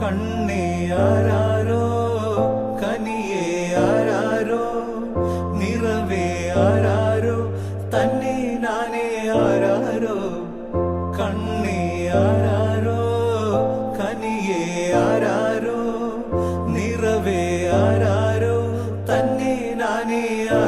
കണ്ണേ ആരാരോ കനിയേ ആരാരോ നിറവേ ആരാരോ തന്നെ നാനേ ആരാരോ കണ്ണേ ആരാരോ കനിയേ ആരാരോ നിറവേ ആരാരോ തന്നെ നാനേ ആരാരോ